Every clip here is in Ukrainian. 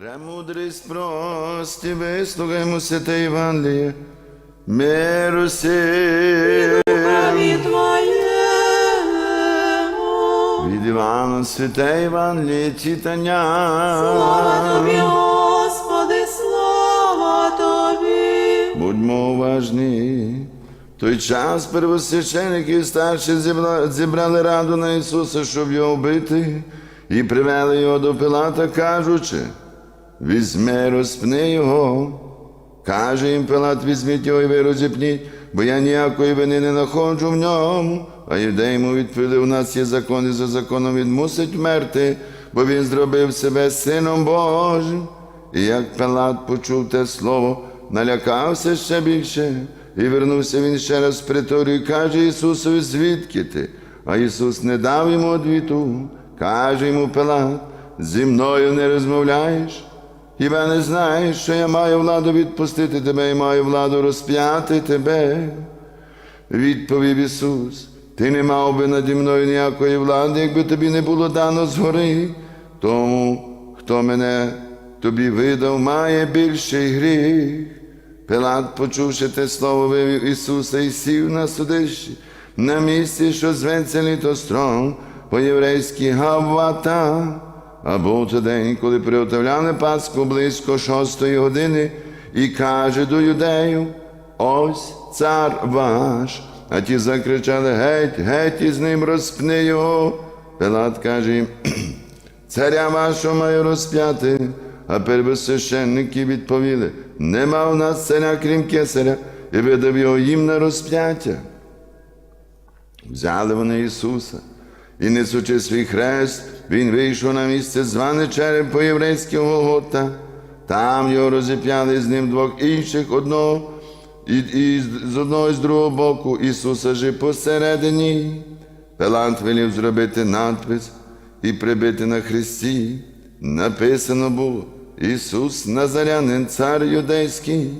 Премудрість прості, вислухаймо святе Євангеліє. Миру сил. Від Івана святе Євангеліє читання. Слава Тобі, Господи, слава Тобі. Будьмо уважні. Той час первосвященики і старші зібра- зібрали раду на Ісуса, щоб його вбити, і привели його до Пилата, кажучи, візьми, розпни його. Каже їм Пилат, візьміть його і ви розіпніть, бо я ніякої вини не знаходжу в ньому. А юдей йому відповіли, у нас є закон, і за законом він мусить вмерти, бо він зробив себе сином Божим. І як Пилат почув те слово, налякався ще більше, і вернувся він ще раз в приторію і каже Ісусові, звідки ти? А Ісус не дав йому одвіту. Каже йому Пилат, зі мною не розмовляєш? Хіба не знаєш, що я маю владу відпустити тебе і маю владу розп'яти тебе? Відповів Ісус, ти не мав би наді мною ніякої влади, якби тобі не було дано згори. Тому, хто мене тобі видав, має більший гріх. Пилат, почувши те слово, вивів Ісуса і сів на судищі, на місці, що зветься літостром, по-єврейськи Гаввата. А був це день, коли приготовляли Пасху близько шостої години, і каже до юдеїв, ось цар ваш. А ті закричали геть, геть із ним розпни його. Пилат каже їм, царя вашого маю розп'яти. А первосвященники відповіли, нема в нас царя, крім кесаря, і видав його їм на розп'яття. Взяли вони Ісуса, і несучи свій хрест, Він вийшов на місце зване череп по єврейськи Голгота. Там його розіп'яли з ним двох інших одного, і, і з- одного і з другого боку Ісуса же посередині. Пилат велів зробити надпис і прибити на хресті. Написано було Ісус Назарянин, цар юдейський.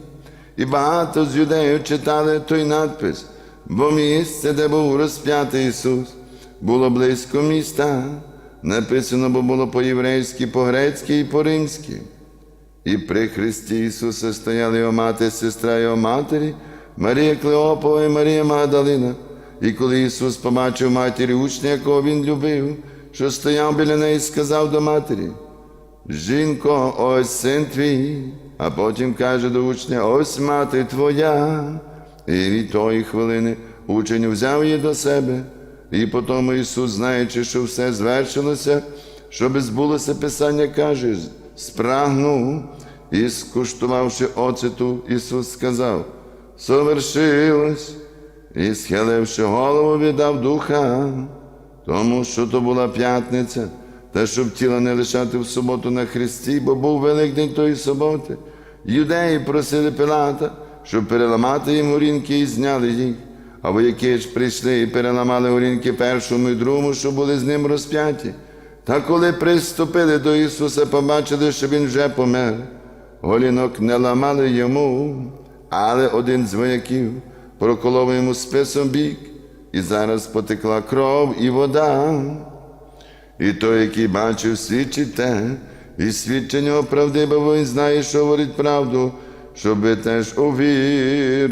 І багато з юдеїв читали той надпис, бо місце, де був розп'ятий Ісус, було близько міста. Написано бо було по-єврейськи, по-грецьки і по-римськи. І при Христі Ісуса стояли його мати, сестра його матері, Марія Клеопова і Марія Магдалина. І коли Ісус побачив матері учня, якого Він любив, що стояв біля неї, сказав до матері, Жінко, ось син твій, а потім каже до учня, ось мати твоя. І від тої хвилини учень взяв її до себе, і потому Ісус, знаючи, що все звершилося, щоб збулося Писання, каже, спрагнув і скуштувавши оцету, Ісус сказав, совершилось, і схиливши голову, віддав духа тому що то була п'ятниця, та щоб тіла не лишати в суботу на хресті, бо був Великдень тої суботи. Юдеї просили Пилата, щоб переламати їм горінки і зняли їх. А вояки прийшли і переламали горінки першому і другому, що були з ним розп'яті. Та коли приступили до Ісуса, побачили, що Він вже помер. Голінок не ламали йому, але один з вояків проколов йому списом бік, і зараз потекла кров і вода. І той, який бачив, свідчить те, і свідчення оправди, бо він знає, що говорить правду, щоб теж увірували.